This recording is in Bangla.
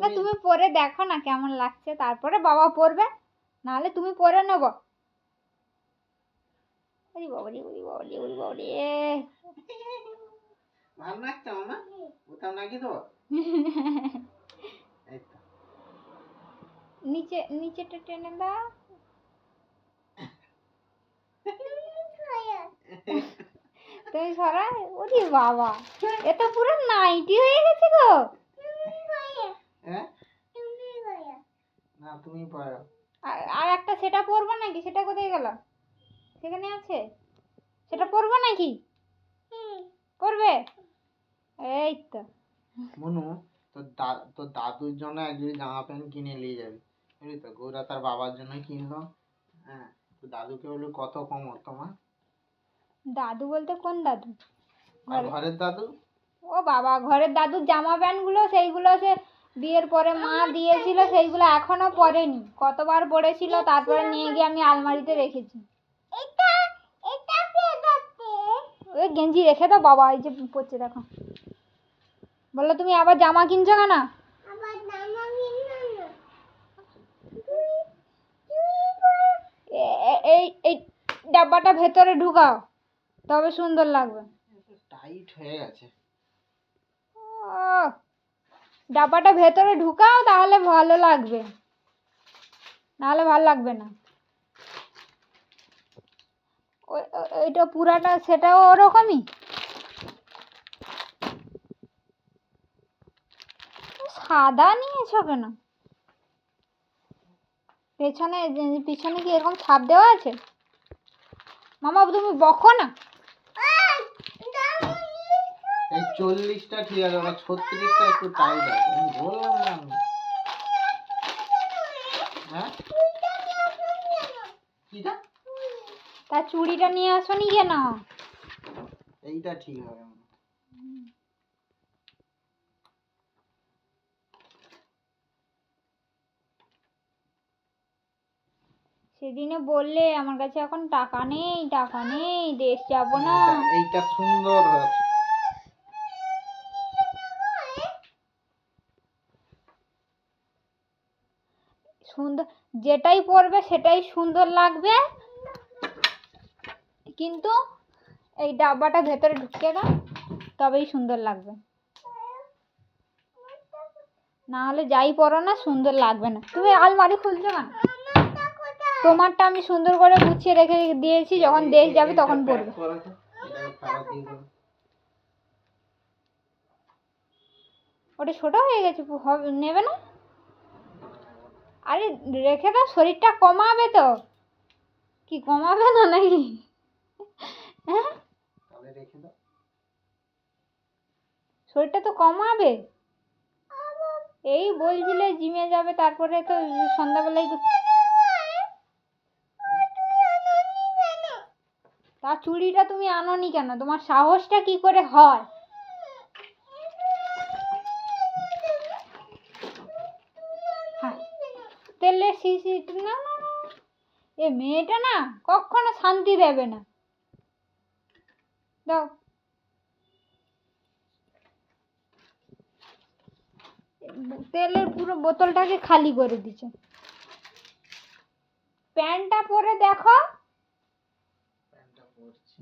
না তুমি পরে দেখো না কেমন লাগছে তারপরে বাবা পরবে নাহলে তুমি পরে নেব। ওরে বাবারে ওরে বাবারে ওরে বাবারে ভালো লাগছে মামা বোতাম লাগিয়ে তো। নিচে নিচেটা টেনে দাও। তুমি সরা ওরে বাবা এ তো পুরো নাইটি হয়ে গেছে গো। হ্যাঁ? না তুমি পড়ো আর- একটা সেটা পরবো নাকি? সেটা কোথায় গেল? সেখানে আছে? সেটা পরবো নাকি? পরবে? এই তো। মনু তোর দা তোর দাদুর জন্য এক জোড়ি জামা প্যান্ট কিনে নিয়ে যাবি বুঝলি তো? গৌরা তার বাবার জন্য কিনলো। হ্যাঁ তো দাদুকে বলল কত কম তোমার? দাদু বলতে কোন দাদু? আর ঘরে- ঘরের দাদু? ও বাবা ঘরের দাদুর জামা প্যান্টগুলো সেইগুলো সে বিয়ের পরে মা দিয়েছিল সেইগুলো এখনও পরেনি কতবার পরেছিল তারপরে নিয়ে গিয়ে আমি আলমারিতে রেখেছি। ওই গেঞ্জি রেখে দাও বাবা এই যে পড়ছে দেখো। বলল তুমি আবার জামা কিনছো কেন? এই এই ডাব্বাটা ভেতরে ঢুকাও তবে সুন্দর লাগবে। টাইট হয়ে গেছে। ও ডাব্বাটা ভেতরে ঢুকাও, তাহলে ভালো লাগবে। নাহলে ভালো লাগবে না। ওই ওই- ওইটা পুরাটা, সেটাও ওরকমই? সাদা নিয়েছো কেন? পেছনে, পিছনে কি এরকম ছাপ দেওয়া আছে? মামা, তুমি বকো না। এই চল্লিশটা ঠিক আছে আমার ছত্রিশটা একটু আছে। আমি বললাম না আমি। হ্যাঁ? কিটা? তার চুড়িটা নিয়ে আসনি কেন? এইটা ঠিক হবে সেদিনে বললে আমার কাছে এখন টাকা নেই টাকা নেই দেশ যাব না। এইটা- এইটা সুন্দর হয়েছে। সুন্দর, যেটাই পরবে সেটাই সুন্দর লাগবে। কিন্তু এই ডাব্বাটা ভেতরে ঢুকিয়ে দাও, তবেই সুন্দর লাগবে। না হলে যাই পরো না, সুন্দর লাগবে না। তুমি আলমারি খুলছো কেন? তোমারটা আমি সুন্দর করে গুছিয়ে রেখে দিয়েছি, যখন দেশ যাবে তখন পরবে। ওটা ছোট হয়ে গেছে, হবে- নেবে না? আরে রেখে দাও শরীরটা কমাবে তো। কি কমাবে না নাকি? হ্যাঁ? শরীরটা তো কমাবে। এই বলছিলে জিমে যাবে তারপরে তো সন্ধ্যাবেলায় তা চুড়িটা তুমি আনোনি কেন? তোমার সাহসটা কি করে হ্যাঁ তেলের শিশি না না না এ মেয়েটা না কখনো শান্তি দেবে না। দাও। তেলের পুরো বোতলটাকে খালি করে দিচ্ছে প্যান্টটা পরে দেখো। প্যান্টটা পরছি।